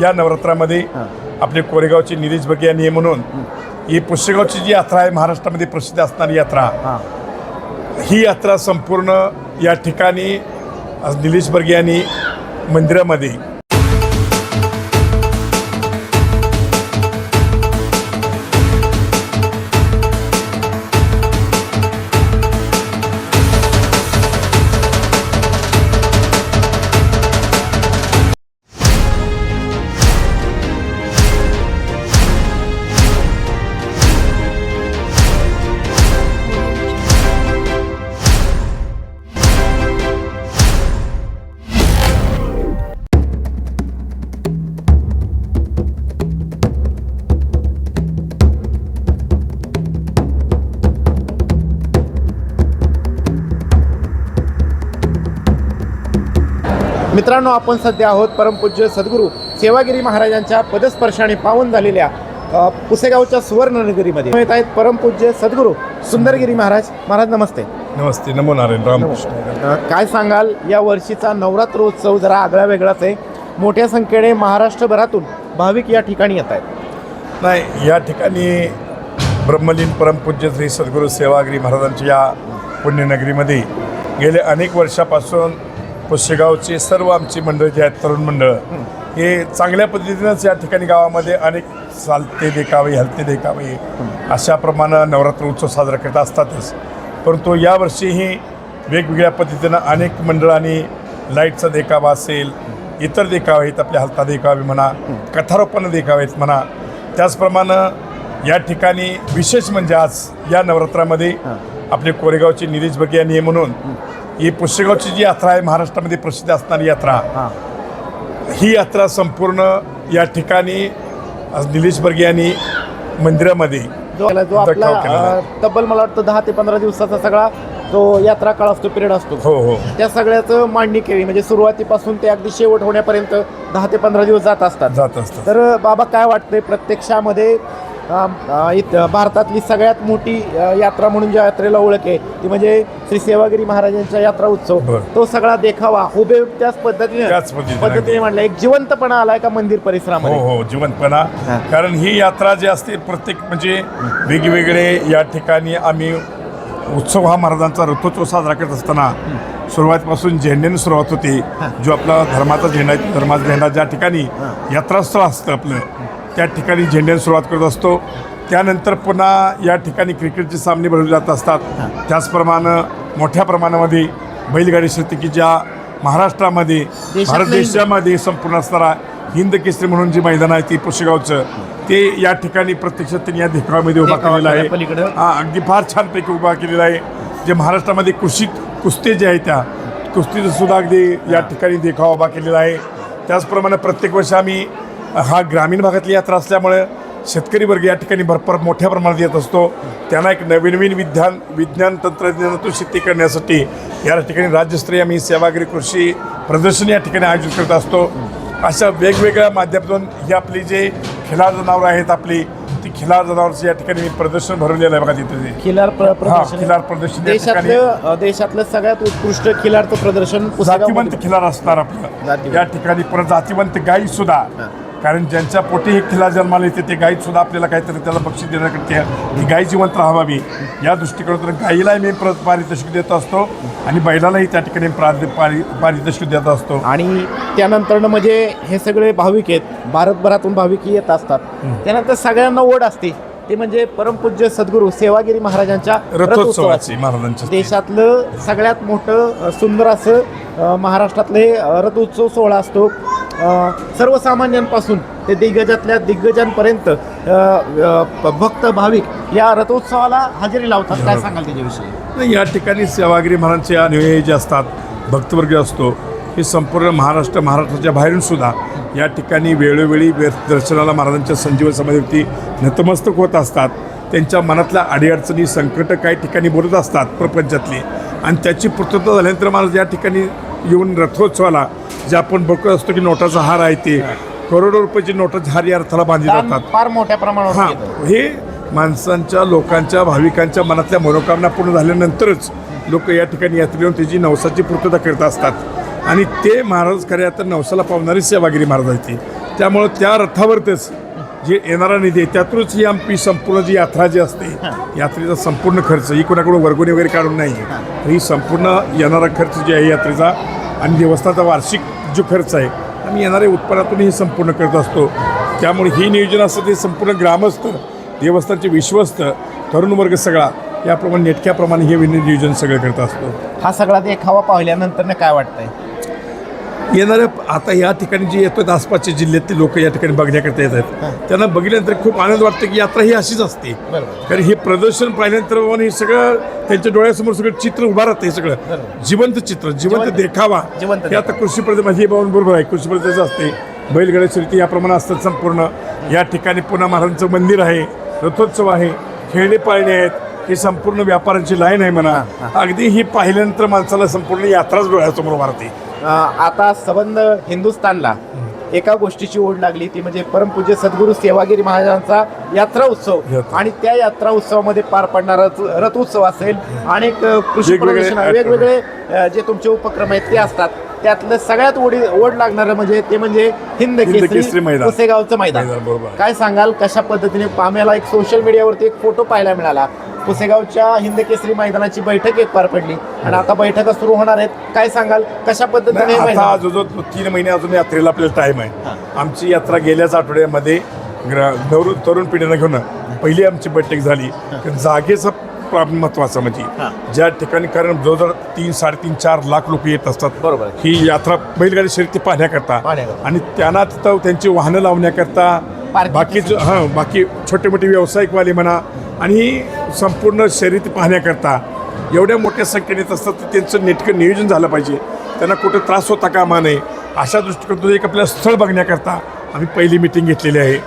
या नवरात्रामध्ये आपले कोरेगावचे निलेश बगे यांनी म्हणून ही पुष्यगावची जी यात्रा आहे महाराष्ट्रामध्ये प्रसिद्ध असणारी यात्रा हां. यात्रा संपूर्ण या ठिकाणी निलेश बर्गे यांनी मंदिरामध्ये मित्रांनो आपण सध्या आहोत परमपूज्य सद्गुरू सेवागिरी महाराजांच्या पदस्पर्शाने पावन झालेल्या पुसेगावच्या सुवर्णनगरीमध्ये. येत आहेत परमपूज्य सद्गुरू सुंदरगिरी महाराज. महाराज नमस्ते. नमस्ते नमो नारायण रामकृष्ण. अ, काय सांगाल? या वर्षीचा नवरात्रोत्सव जरा आगळा वेगळाच आहे. मोठ्या संख्येने महाराष्ट्रभरातून भाविक या ठिकाणी येत आहेत. नाही या ठिकाणी ब्रह्मलीन परमपूज्य श्री सद्गुरू सेवागिरी महाराजांच्या या पुण्यनगरीमध्ये गेले अनेक वर्षापासून पुष्यगावचे सर्व आमची मंडळ जे आहेत तरुण मंडळ हे चांगल्या पद्धतीनंच या ठिकाणी गावामध्ये अनेक चालते देखावे हलते देखावे अशाप्रमाणे नवरात्र उत्सव साजरा करत असतातच. परंतु यावर्षीही वेगवेगळ्या पद्धतीनं अनेक मंडळांनी लाईटचा देखावा असेल इतर देखावे आहेत आपले हलता देखावे म्हणा कथारोपण देखावे आहेत म्हणा त्याचप्रमाणे या ठिकाणी विशेष म्हणजे आज या नवरात्रामध्ये आपले कोरेगावचे निलेश बगे यांनी म्हणून ही पुष्यगावची जी यात्रा आहे महाराष्ट्रामध्ये प्रसिद्ध असणारी यात्रा हां. ही यात्रा संपूर्ण या ठिकाणी निलेश बर्गे यांनी मंदिरामध्ये जो जो आपला तब्बल मला वाटतं दहा ते पंधरा दिवसाचा सगळा तो यात्रा काळ असतो पिरियड असतो. हो हो. त्या सगळ्याचं मांडणी केली. म्हणजे सुरुवातीपासून ते अगदी शेवट होण्यापर्यंत दहा ते पंधरा दिवस जात असतात. जात असतात. तर बाबा काय वाटतंय प्रत्यक्षामध्ये? इत- भारतातली सगळ्यात मोठी यात्रा म्हणून ज्या यात्रेला ओळख आहे ती म्हणजे श्री सेवागिरी महाराजांचा यात्रा उत्सव. तो सगळा देखावा हुबे त्याच पद्धतीने पद्धतीने. म्हणला एक जिवंतपणा आलाय का मंदिर हो परिसरामध्ये हो जिवंतपणा हां. कारण ही यात्रा जी असते प्रत्येक म्हणजे वेगवेगळे या ठिकाणी आम्ही उत्सव हा महाराजांचा रथोत्सव साजरा करत असताना सुरुवातीपासून झेंड्याने सुरुवात होते जो आपला धर्माचा झेंडा धर्माचा झेंडा ज्या ठिकाणी यात्रास्थळ असतं आपलं त्या ठिकाणी झेंड्याने सुरुवात करत असतो. त्यानंतर पुन्हा या ठिकाणी क्रिकेटचे सामने भरवले जात असतात. त्याचप्रमाणे मोठ्या प्रमाणामध्ये बैलगाडी शर्यती की ज्या महाराष्ट्रामध्ये भारत देशामध्ये संपूर्ण असणारा हिंद केसरी म्हणून जे मैदान आहे ते पुशेगावचं ते या ठिकाणी प्रत्यक्षात त्यांनी या देखाव्यामध्ये उभा केलेला आहे. हा अगदी फार छानपैकी उभा केलेला आहे. जे महाराष्ट्रामध्ये कुस्ती कुस्ती जे आहे त्या कुस्तीचं सुद्धा अगदी या ठिकाणी देखावा उभा केलेला आहे. त्याचप्रमाणे प्रत्येक वर्षी आम्ही हा ग्रामीण भागातली यात्रा असल्यामुळे शेतकरी वर्ग या ठिकाणी भरपूर मोठ्या प्रमाणात येत असतो. त्यांना एक नवीन नवीन विज्ञान विज्ञान तंत्रज्ञानातून शेती करण्यासाठी या ठिकाणी राज्यस्तरीय आम्ही सेवागिरी कृषी प्रदर्शन या ठिकाणी आयोजित करत असतो. अशा वेगवेगळ्या माध्यमातून ही आपली जे खिलार जनावरं आहेत आपली ती खिलार जनावरचं या ठिकाणी मी प्रदर्शन भरवलेलं आहे बघा तिथे. खिलार खिलार प्रदर्शन देशातलं सगळ्यात उत्कृष्ट खिलारचं प्रदर्शन जातिवंत खिलार असणार आपलं. या ठिकाणी परत जातिवंत गाई सुद्धा. कारण ज्यांच्या पोटी हे खिलार जन्माला येते ते गाईत सुद्धा आपल्याला काहीतरी त्याला बक्षीस देण्याकरता ही गाई जिवंत राहावी. या दृष्टिकोनातून गाईलाही मी प्र पारितोषिक देत असतो आणि बैलालाही त्या ठिकाणी प्रारि पारि पारितोषिक देत असतो. आणि त्यानंतर म्हणजे हे सगळे भाविक आहेत भारतभरातून भाविक येत असतात. त्यानंतर सगळ्यांना ओढ असते. ते म्हणजे परमपूज्य सद्गुरू सेवागिरी महाराजांच्या रथोत्सवाची महाराजांच्या देशातलं सगळ्यात मोठं सुंदर असं महाराष्ट्रातलं रथोत्सव सोहळा असतो. सर्वसामान्यांपासून ते दिग्गजातल्या दिग्गजांपर्यंत भक्त भाविक या रथोत्सवाला हजेरी लावतात. काय सांगाल त्याच्याविषयी? या ठिकाणी सेवागिरी महाराजांचे अनुयायी जे असतात भक्तवर्ग असतो हे संपूर्ण महाराष्ट्र महाराष्ट्राच्या बाहेरून सुद्धा या ठिकाणी वेळोवेळी दर्शनाला महाराजांच्या संजीवन समाधीवरती नतमस्तक होत असतात. त्यांच्या मनातल्या अडीअडचणी संकट काही ठिकाणी बोलत असतात प्रपंचातली. आणि त्याची पूर्तता झाल्यानंतर महाराज या ठिकाणी येऊन रथोत्सवाला जे आपण बघत असतो की नोटाचा हार आहे ते. करोडो रुपयाची नोटाचे हार या रथाला बांधले जातात. फार मोठ्या प्रमाणावर हां. येतं. हे माणसांच्या लोकांच्या भाविकांच्या मनातल्या मनोकामना पूर्ण झाल्यानंतरच लोक या ठिकाणी यात्रा येऊन त्याची नवसाची पूर्तता करत असतात. आणि ते महाराज खऱ्या तर नवसाला पावणारी सेवागिरी महाराज आहेत ते. त्यामुळं त्या रथावरतीच जे येणारा निधी आहे त्यातूनच ही आमची संपूर्ण जी यात्रा जी असते यात्रेचा संपूर्ण खर्च. ही कोणाकडून वर्गणी वगैरे काढून नाही. तर ही संपूर्ण येणारा खर्च जे आहे यात्रेचा आणि देवस्थानाचा वार्षिक जो खर्च आहे आम्ही येणाऱ्या उत्पन्नातून हे संपूर्ण करत असतो. त्यामुळे ही नियोजन असतं ते संपूर्ण ग्रामस्थ देवस्थानचे विश्वस्त तरुण वर्ग सगळा. याप्रमाणे नेटक्याप्रमाणे हे नियोजन सगळं करत असतो. हा सगळा देखावा पाहिल्यानंतर काय वाटतंय? येणाऱ्या आता या ठिकाणी जे येतात आसपासचे जिल्ह्यातले लोक या ठिकाणी बघण्याकरता येत आहेत. त्यांना बघितल्यानंतर खूप आनंद वाटतो की यात्रा ही अशीच असते. कारण हे प्रदर्शन पाहिल्यानंतर हे सगळं त्यांच्या डोळ्यासमोर सगळं चित्र उभा राहतं हे सगळं. जिवंत चित्र जिवंत देखावा. जिवंत हे आता कृषी प्रदेश हे बाबा बरोबर आहे. कृषी प्रदेश असते. बैलगाडी शर्यती याप्रमाणे असतात संपूर्ण. या ठिकाणी पुन्हा महाराजांचं मंदिर आहे. रथोत्सव आहे. खेळणे पाळणे आहेत. ही संपूर्ण व्यापारांची लाईन आहे म्हणा. अगदी ही पाहिल्यानंतर माणसाला संपूर्ण यात्राच डोळ्यासमोर उभारते आता संबंध हिंदुस्थानला एका गोष्टीची ओढ लागली ती म्हणजे परमपूज्य सद्गुरू सेवागिरी महाराजांचा यात्रा उत्सव. आणि त्या यात्रा उत्सवामध्ये पार पडणारा रथ- उत्सव असेल अनेक कृषी वेगवेगळे जे तुमचे उपक्रम आहेत ते असतात त्यातलं सगळ्यात ओढी ओढ लागणारं म्हणजे ते म्हणजे हिंद केसरी केसरी मैदान. पुसेगावचं. काय सांगाल कशा पद्धतीने आम्हाला एक सोशल मीडियावरती एक फोटो पाहायला मिळाला पुसेगावच्या हिंद केसरी मैदानाची बैठक एक पार पडली. आणि आता बैठका सुरू होणार आहेत. काय सांगाल? कशा पद्धतीने आता जो जो तीन महिने अजून यात्रेला आपल्याला टाईम आहे. आमची यात्रा गेल्याच आठवड्यामध्ये तरुण पिढीनं घेऊन पहिली आमची बैठक झाली. जागेचा प्रॉब्लेम महत्त्वाचा म्हणजे. ज्या ठिकाणी कारण जवळजवळ तीन साडेतीन चार लाख लोक येत असतात. बरोबर. ही यात्रा बैलगाडी शर्यती पाहण्याकरता. आणि त्यांना तिथं त्यांची वाहनं लावण्याकरता बाकीचं हां बाकी छोटे मोठे व्यावसायिकवाले म्हणा. आणि संपूर्ण शर्यती पाहण्याकरता एवढ्या मोठ्या संख्येने येत असतात तर त्यांचं नेटकं नियोजन झालं पाहिजे. त्यांना कुठं त्रास होता कामा नये अशा दृष्टिकोनातून एक आपल्याला स्थळ बघण्याकरता आम्ही पहिली मिटिंग घेतलेली आहे.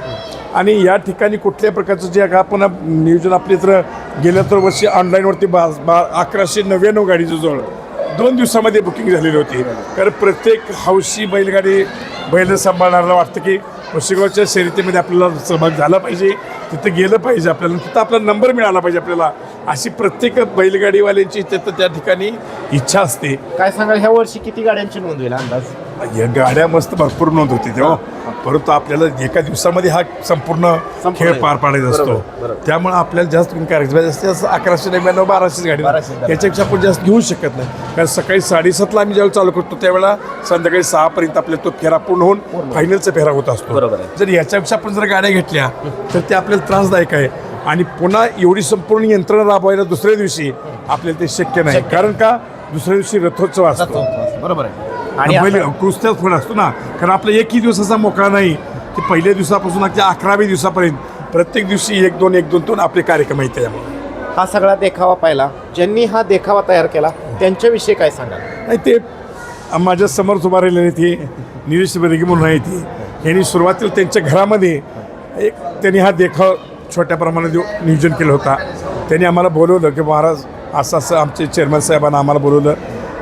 आणि या ठिकाणी कुठल्या प्रकारचं जे आपण नियोजन आपले तर गेल्या तर वर्षी ऑनलाईनवरती बा बा अकराशे नव्याण्णव गाडीचं जवळ दोन दिवसामध्ये बुकिंग झालेली होती. कारण प्रत्येक हौशी बैलगाडी बैल सांभाळणाऱ्याला वाटतं की पुशेगावच्या शर्यतीमध्ये आपल्याला सहभाग झाला पाहिजे तिथं गेलं पाहिजे आपल्याला तिथं आपला नंबर मिळाला पाहिजे आपल्याला. अशी प्रत्येक बैलगाडीवाल्यांची तिथं त्या ठिकाणी इच्छा असते. काय सांगाल ह्या वर्षी किती गाड्यांची नोंद होईल अंदाज? या गाड्या मस्त भरपूर नोंद होती तेव्हा. परंतु आपल्याला एका दिवसामध्ये हा संपूर्ण खेळ. पार पाडायचा असतो. त्यामुळे आपल्याला जास्त जास्त अकराशे नव्याण्णव बाराशेच गाडी बाराशे गाडी. याच्यापेक्षा आपण जास्त घेऊ शकत नाही. कारण सकाळी साडेसातला आम्ही ज्यावेळी चालू करतो त्यावेळेला संध्याकाळी सहापर्यंत आपल्याला तो फेरा पूर्ण होऊन फायनलचा फेरा होत असतो. जर याच्यापेक्षा आपण जर गाड्या घेतल्या तर ते आपल्याला त्रासदायक आहे. आणि पुन्हा एवढी संपूर्ण यंत्रणा राबवायला दुसऱ्या दिवशी आपल्याला ते शक्य नाही. कारण का? दुसऱ्या दिवशी रथोत्सव असतो. बरोबर आहे. आणि पहिले कुस्त्याच फळ असतो ना कारण आपला एकही दिवसाचा मोकळा नाही. की पहिल्या दिवसापासून अगदी अकराव्या दिवसापर्यंत प्रत्येक दिवशी एक दोन एक दोन दोन आपले कार्यक्रम आहेत त्याच्यामुळे. हा सगळा देखावा पाहिला. ज्यांनी हा देखावा तयार केला त्यांच्याविषयी काय सांगाल? नाही ते माझ्यासमोर उभा राहिलेले ते निलेश बेरगे म्हणून आहे ते. यांनी सुरुवातीला त्यांच्या घरामध्ये एक त्यांनी हा देखाव छोट्या प्रमाणात नियोजन केलं होता. त्यांनी आम्हाला बोलवलं की महाराज असं असं आमचे चेअरमन साहेबांना आम्हाला बोलवलं.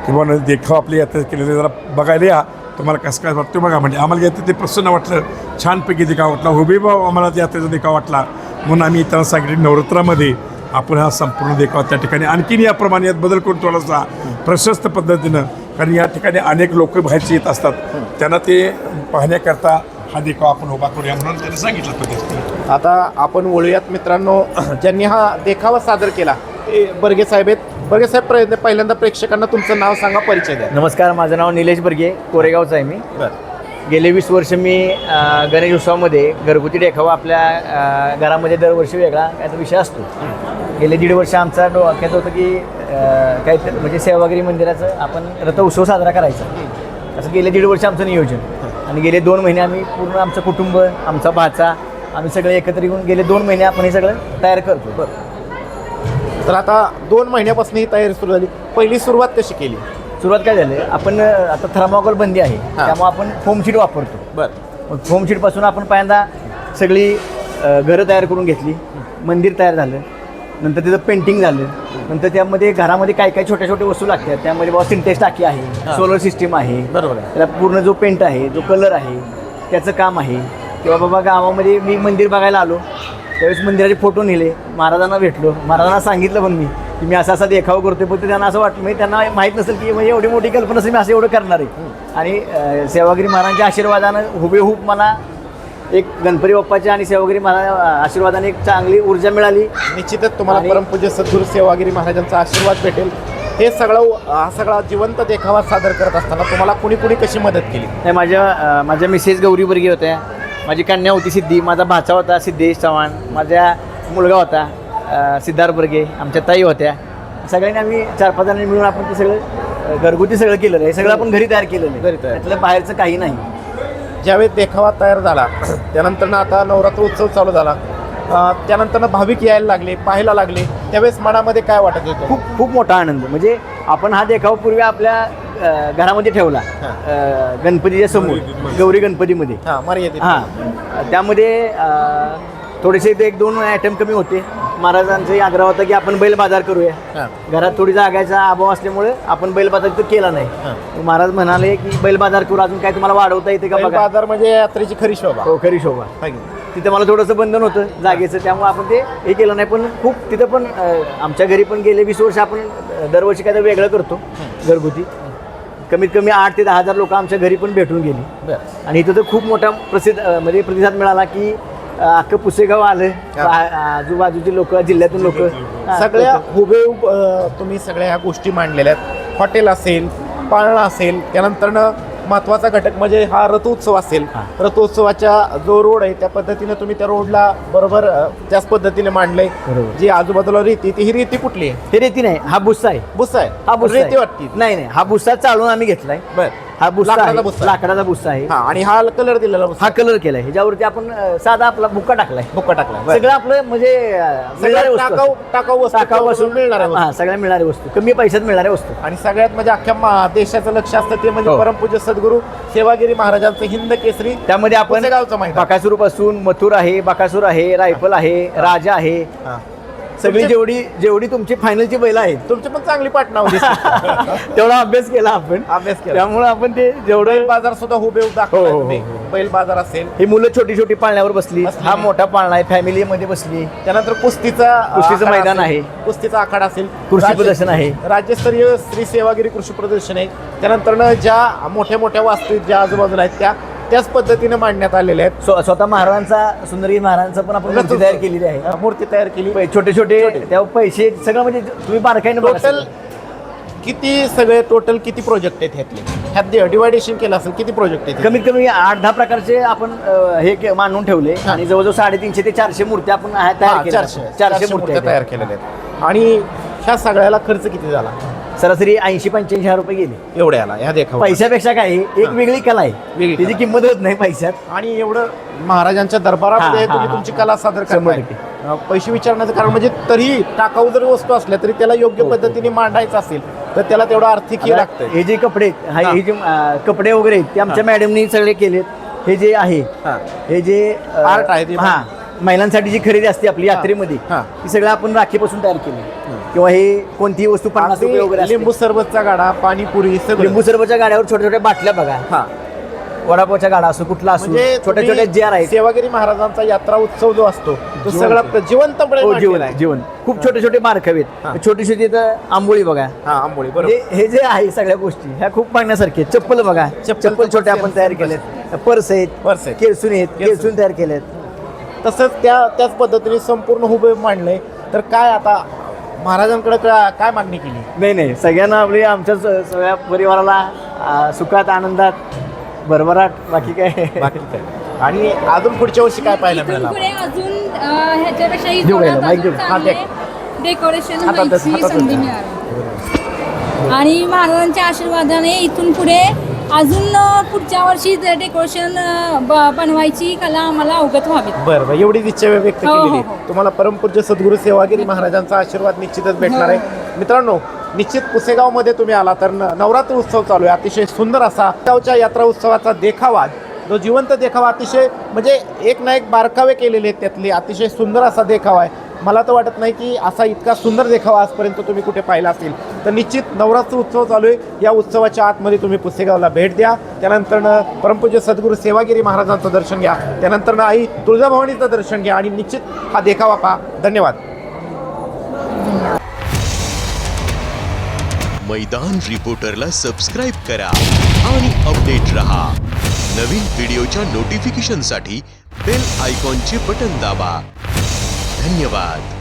किंवा देखाव आपल्या यात्रा केलेले जरा बघायला या. तुम्हाला कसं काय वाटतं बघा. म्हणजे आम्हाला यात्रेत ते प्रसन्न वाटलं. छानपैकी देखाव वाटला. हुबीभाव आम्हाला यात्रेचा देखाव वाटला. म्हणून आम्ही त्यांना सांगितले नवरात्रामध्ये आपण हा संपूर्ण देखावा त्या ठिकाणी आणखीन याप्रमाणे यात बदल करून थोडासा प्रशस्त पद्धतीनं. कारण या ठिकाणी अनेक लोक बाहेरचे येत असतात. त्यांना ते पाहण्याकरता हा देखावा आपण उभा करूया म्हणून त्यांनी सांगितलं पद्धतीनं आता आपण वळूयात मित्रांनो. ज्यांनी हा देखावा सादर केला ते बर्गे साहेब आहेत. बर्गे साहेब प्र- पहिल्यांदा प्रेक्षकांना तुमचं नाव सांगा परिचय द्या. नमस्कार माझं नाव निलेश बर्गे कोरेगावचं आहे मी. गेले वीस वर्ष मी अ, गणेश उत्सवामध्ये घरगुती देखावा आपल्या अ, घरामध्ये दरवर्षी वेगळा याचा विषय असतो. गेले दीड वर्ष आमचा डोक्यात होतं की तर म्हणजे सेवागिरी मंदिराचं आपण रथ उत्सव साजरा करायचा. असं गेले दीड वर्ष आमचं नियोजन. आणि गेले दोन महिने आम्ही पूर्ण आमचं कुटुंब आमचा भाचा आम्ही सगळे एकत्र येऊन गेले दोन महिने आपण हे सगळं तयार करतो. बरं. तर आता दोन महिन्यापासून ही तयारी सुरू झाली. पहिली सुरुवात कशी केली? सुरुवात काय झाली? आपण आता थर्माकोल बंदी आहे. त्यामुळे आपण फोम शीट वापरतो. बरं. मग फोम शीटपासून आपण पहिल्यांदा सगळी घरं तयार करून घेतली. मंदिर तयार झालं. नंतर त्याचं पेंटिंग झालं. नंतर त्यामध्ये घरामध्ये काय काय छोट्या छोट्या वस्तू लागतात त्यामध्ये बाबा सिंटेक्स टाकी आहे सोलर सिस्टीम आहे. बरोबर आहे. त्याला पूर्ण जो पेंट आहे जो कलर आहे त्याचं काम आहे. किंवा बाबा गावामध्ये मी मंदिर बघायला आलो. त्यावेळेस मंदिराचे फोटो नेले. महाराजांना भेटलो. महाराजांना सांगितलं पण मी की मी असा असा देखाव करतोय पण ते त्यांना असं वाटलं म्हणजे त्यांना माहीत नसेल की म्हणजे एवढी मोठी कल्पना असेल मी असं एवढं करणार आहे. आणि सेवागिरी महाराजांच्या आशीर्वादानं हुबेहूब मला एक गणपती बाप्पाच्या आणि सेवागिरी महाराज आशीर्वादाने एक चांगली ऊर्जा मिळाली. निश्चितच तुम्हाला परमपूज्य सद्गुरू सेवागिरी महाराजांचा आशीर्वाद भेटेल. हे सगळं हा सगळा जिवंत देखावा सादर करत असताना तुम्हाला कुणी कुणी कशी मदत केली? नाही माझ्या माझ्या मिसेस गौरी बर्गे होत्या. माझी कन्या होती सिद्धी माझा भाचा होता सिद्धेश चव्हाण माझ्या मुलगा होता सिद्धार्थ बर्गे आमच्या ताई होत्या. सगळ्यांनी आम्ही चार पाच जणांनी मिळून आपण ते सगळं घरगुती सगळं केलेलं आहे. सगळं आपण घरी तयार केलेलं आहे. घरी तयार. त्यातलं बाहेरचं काही नाही. ज्यावेळेस देखावा तयार झाला त्यानंतर आता नवरात्र उत्सव चालू झाला. त्यानंतर भाविक यायला लागले पाहायला लागले. त्यावेळेस मनामध्ये काय वाटत होतं? खूप खूप मोठा आनंद. म्हणजे आपण हा देखावा पूर्वी आपल्या घरामध्ये ठेवला. अ, गणपतीच्या समोर गौरी गणपतीमध्ये. हां मर्यादित हां. त्यामध्ये अ, थोडेसे ते एक दोन आयटम कमी होते. महाराजांचा आग्रह होता की आपण बैल बाजार करूया. हां. घरात थोडी जागायचा अभाव असल्यामुळे आपण बैल बाजार तर केला नाही. महाराज म्हणाले की बैल बाजार करू अजून काय तुम्हाला वाढवता येते का बैल बघा. बाजार म्हणजे यात्रेची खरी शोभा. हो खरी शोभा. हाय की? तिथं मला थोडंसं बंधन होतं जागेचं त्यामुळे आपण ते हे केलं नाही. पण खूप तिथं पण अ, आमच्या घरी पण गेले वीस वर्ष आपण अ, दरवर्षी काहीतरी वेगळं करतो घरगुती. कमीत कमी आठ ते दहा हजार लोक आमच्या घरी पण भेटून गेली. आणि इथं तर खूप मोठा प्रसिद्ध म्हणजे प्रतिसाद मिळाला की अख्खं पुसेगाव आलं. आजूबाजूची लोक जिल्ह्यातून लोक. सगळ्या हुबेहूब तुम्ही सगळ्या ह्या गोष्टी मांडलेल्या आहेत. हॉटेल असेल पाळणा असेल त्यानंतरनं महत्त्वाचा घटक म्हणजे हा रथोत्सव असेल. रथोत्सवाच्या जो रोड आहे त्या पद्धतीने तुम्ही त्या रोडला बरोबर त्याच पद्धतीने मांडलंय. जी आजूबाजूला रेती ती ही रेती कुठली आहे? हे रेती नाही हा बुस्सा आहे. बुस्सा आहे. हा बुस्सा रेती. वाटती. नाही नाही हा बुस्सा चालून आम्ही घेतलाय. बर. हा बुस्सा लाकडाचा आहे. बुस्सा आहे. लाकडाचा बुस्सा आहे हा आणि हा कलर दिलेला हा कलर केलाय ह्याच्यावरती आपण अ, साधा आपला बुक्का टाकलाय बुक्का टाकला बरं. सगळं आपलं म्हणजे अ, मिळणारी सगळं वस्तू टाकाऊ वस्तू टाकाऊपासून मिळणार हा सगळ्या मिळणारी वस्तू कमी पैशात मिळणाऱ्या वस्तू आणि सगळ्यात म्हणजे अख्ख्या मा- देशाचं लक्ष असतं ते म्हणजे हो. परमपूज्य सद्गुरू सेवागिरी महाराजांचं हिंद केसरी त्यामध्ये आपण पुसेगावचं मैदान. बाकासूरपासून मथुर आहे बाकासूर आहे रायफल आहे राजा आहे हा. सगळी जेवढी जेवढी तुमची फायनलची बैल आहेत तुमची पण चांगली पाटणा होती तेवढा अभ्यास केला आपण. अभ्यास केला. त्यामुळे आपण ते जेवढं बाजार सुद्धा हुबेहूब हो, हो, तुम्ही हो, बैल बाजार असेल ही मुलं छोटी छोटी पाळण्यावर बसली. हा मोठा पाळणा आहे फॅमिली मध्ये बसली. त्यानंतर कुस्तीचा कुस्तीचं मैदान. आहे. कुस्तीचा आखाडा असेल. कृषी प्रदर्शन आहे. राज्यस्तरीय श्री सेवागिरी कृषी प्रदर्शन. आहे त्यानंतर ज्या मोठ्या मोठ्या वास्तू ज्या आजूबाजूला आहेत त्या त्याच पद्धतीने मांडण्यात आलेल्या आहेत. स्व- स्वतः महाराजांचा सुंदरी महाराजांचा पण आपण मूर्ती तयार केलेली आहे. मूर्ती तयार केली. पै- छोटे छोटे त्यावर पैसे सगळं म्हणजे तुम्ही बारकाईने बघा टोटल सगळं. किती सगळे टोटल किती प्रोजेक्ट आहेत ह्यातले? ह्यात डिवायडेशन केलं असेल किती प्रोजेक्ट आहेत कमीत कमी आठ दहा प्रकारचे आपण अ, हे के- मांडून ठेवले. आणि जवळजवळ साडेतीनशे ते चारशे मूर्त्या आपण तयार हा, केल्या. चारशे. चारशे मूर्त्या तयार केलेल्या आहेत. आणि ह्या सगळ्याला खर्च किती झाला? सरासरी ऐंशी पंच्याऐंशी हजार रुपये गेले एवढ्याला ह्या देखावा पैशापेक्षा काय आहे, एक वेगळी कला आहे वेगळी त्याची कला. किंमत होत नाही पैशात आणि एवढं महाराजांच्या दरबारामध्ये हा, हा, तुम्ही हा. तुमची कला सादर शंभर करताय टक्के. अं, पैसे विचारण्याचं कारण म्हणजे तरी टाकाऊ जरी वस्तू असल्या तरी त्याला योग्य हो, पद्धतीने मांडायचं असेल तर त्याला तेवढं आर्थिक हे आता लागतंय हे जे कपडे आहेत, हा- हा. हे जे अ, कपडे वगैरे आहेत ते आमच्या मॅडमनी सगळे केलेत हे जे आहे हा. हे जे अ, Art आहे ते. हा महिलांसाठी जी खरेदी असते आपली यात्रेमध्ये हा. ती सगळं आपण राखीपासून तयार केली किंवा हे कोणतीही वस्तू पन्नास रुपये वगैरे असते. लिंबू सरबतचा गाडा पाणीपुरी सगळं लिंबू सरबतच्या गाड्यावर छोट्या छोट्या बाटल्या बघा हा वडापावच्या गाडा असो कुठला असो म्हणजे छोट्या तुम्ही छोट्या जार आहेत सेवागिरी महाराजांचा यात्रा उत्सव जो असतो तो जिवंत. सगळा प्र- जिवंतपणे हो मांडलेला जीवन आहे. जीवन खूप छोटे छोटे मार्क हा. हवेत छोटी छोटी इथं आंबोळी बघा हा आंबोळी बरोबर हे हे जे आहे सगळ्या गोष्टी ह्या खूप पाहण्यासारखे आहेत. चप्पल बघा चप्पल चप्पल छोटे पण आपण तयार केलेत पर्स आहेत पर्स आहेत. केळसून आहेत केळसून. केळसून तयार केलेत तसंच त्या त्याच पद्धतीने संपूर्ण हुबे मांडलंय तर काय आता महाराजांकडे काय मागणी केली? नाही नाही. सगळ्यांना आपली आमच्या सगळ्या परिवाराला सुखात आनंदात भरभराट. बाकी काय? बाकी काय? आणि अजून पुढच्या वर्षी काय पाहायला मिळालं पुढे अजून ह्याच्यापेक्षाही देऊ माईक देऊ. हा, चांगले. डेकोरेशन व्हायची. संधी आणि महाराजांच्या आशीर्वादाने इथून पुढे अजून पुढच्या वर्षी डेकोरेशन बनवायची कला आम्हाला अवगत व्हावी. बरं बरं. एवढीच इच्छा व्यक्त हो, केलेली हो, आहे. हो. तुम्हाला परमपूज्य सद्गुरू सेवागिरी महाराजांचा आशीर्वाद निश्चितच भेटणार आहे. मित्रांनो निश्चित पुसेगावमध्ये तुम्ही आला तर न- नवरात्र उत्सव चालू आहे. अतिशय सुंदर असा गावच्या यात्रा उत्सवाचा देखावा जो जिवंत देखावा अतिशय म्हणजे एक ना एक बारकावे केलेले आहेत त्यातले. अतिशय सुंदर असा देखावा आहे. मला तर वाटत नाही की असा इतका सुंदर देखावा आजपर्यंत तुम्ही कुठे पाहिला असेल. तर निश्चित नवरात्र उत्सव चालू आहे. या उत्सवाच्या आतमध्ये तुम्ही पुसेगावला भेट द्या. त्यानंतर परमपूज्य सद्गुरू सेवागिरी महाराजांचं दर्शन घ्या. त्यानंतर आई तुळजाभवानीचं दर्शन घ्या आणि निश्चित हा देखावा पहा. धन्यवाद. मैदान रिपोर्टरला सबस्क्राईब करा आणि अपडेट रहा. नवीन व्हिडिओच्या नोटिफिकेशनसाठी बेल आयकॉनचे बटन दाबा. धन्यवाद.